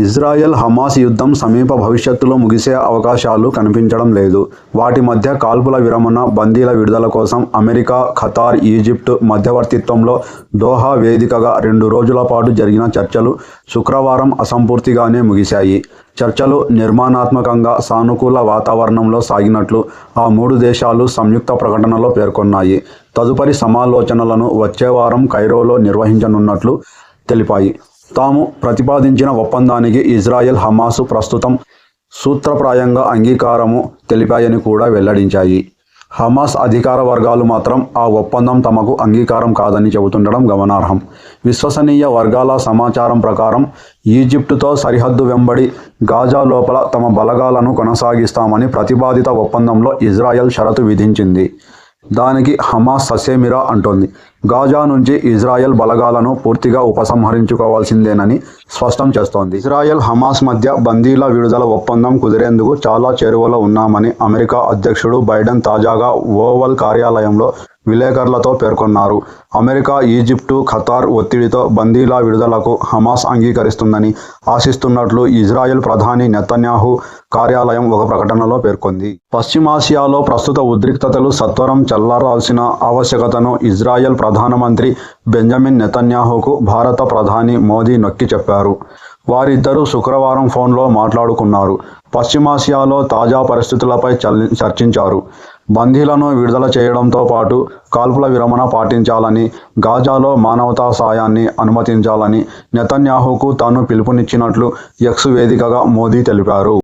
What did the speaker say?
Israel Hamas యుద్ధం సమీప భవిష్యత్తులో ముగిసే అవకాశాలు కనిపించడం లేదు. వాటి మధ్య కాల్పుల విరమణ బందీల విడుదల కోసం అమెరికా ఖతార్ ఈజిప్ట్ మధ్యవర్తిత్వంలో దోహా వేదికగా రెండు రోజుల పాటు జరిగిన చర్చలు శుక్రవారం అసంపూర్తిగానే ముగిశాయి. చర్చలు నిర్మాణాత్మకంగా సానుకూల వాతావరణంలో సాగినట్లు ఆ మూడు దేశాలు సంయుక్త ప్రకటనలో పేర్కొన్నాయి. తదుపరి సమాలోచనలను వచ్చే వారం కైరోలో నిర్వహించనున్నట్లు తెలిపాయి. తాము ప్రతిపాదించిన ఒప్పందానికి ఇజ్రాయెల్ హమాసు ప్రస్తుతం సూత్రప్రాయంగా అంగీకారము తెలిపాయని కూడా వెల్లడించాయి. హమాస్ అధికార వర్గాలు మాత్రం ఆ ఒప్పందం తమకు అంగీకారం కాదని చెబుతుండడం గమనార్హం. విశ్వసనీయ వర్గాల సమాచారం ప్రకారం ఈజిప్టుతో సరిహద్దు వెంబడి గాజా లోపల తమ బలగాలను కొనసాగిస్తామని ప్రతిపాదిత ఒప్పందంలో ఇజ్రాయెల్ షరతు విధించింది. దానికి హమాస్ ససేమిరా అంటోంది. గాజా నుంచి ఇజ్రాయెల్ బలగాలను పూర్తిగా ఉపసంహరించుకోవాల్సిందేనని స్పష్టం చేస్తోంది. ఇజ్రాయెల్ హమాస్ మధ్య బందీల విడుదల ఒప్పందం కుదిరేందుకు చాలా చేరువలో ఉన్నామని అమెరికా అధ్యక్షుడు బైడెన్ తాజాగా ఓవల్ కార్యాలయంలో విలేకరులతో పేర్కొన్నారు. అమెరికా ఈజిప్టు ఖతార్ ఒత్తిడితో బందీల విడుదలకు హమాస్ అంగీకరిస్తుందని ఆశిస్తున్నట్లు ఇజ్రాయెల్ ప్రధాని నెతన్యాహు కార్యాలయం ఒక ప్రకటనలో పేర్కొంది. పశ్చిమాసియాలో ప్రస్తుత ఉద్రిక్తతలు సత్వరం చల్లారాల్సిన ఆవశ్యకతను ఇజ్రాయెల్ ప్రధానమంత్రి బెంజమిన్ నెతన్యాహుకు భారత ప్రధాని మోదీ నొక్కి చెప్పారు. వారిద్దరూ శుక్రవారం ఫోన్లో మాట్లాడుకున్నారు. పశ్చిమాసియాలో తాజా పరిస్థితులపై చర్చించారు. బందీలను విడుదల చేయడంతో పాటు కాల్పుల విరమణ పాటించాలని గాజాలో మానవతా సాయాన్ని అనుమతించాలని నెతన్యాహుకు తాను పిలుపునిచ్చినట్లు ఎక్స్ వేదికగా మోదీ తెలిపారు.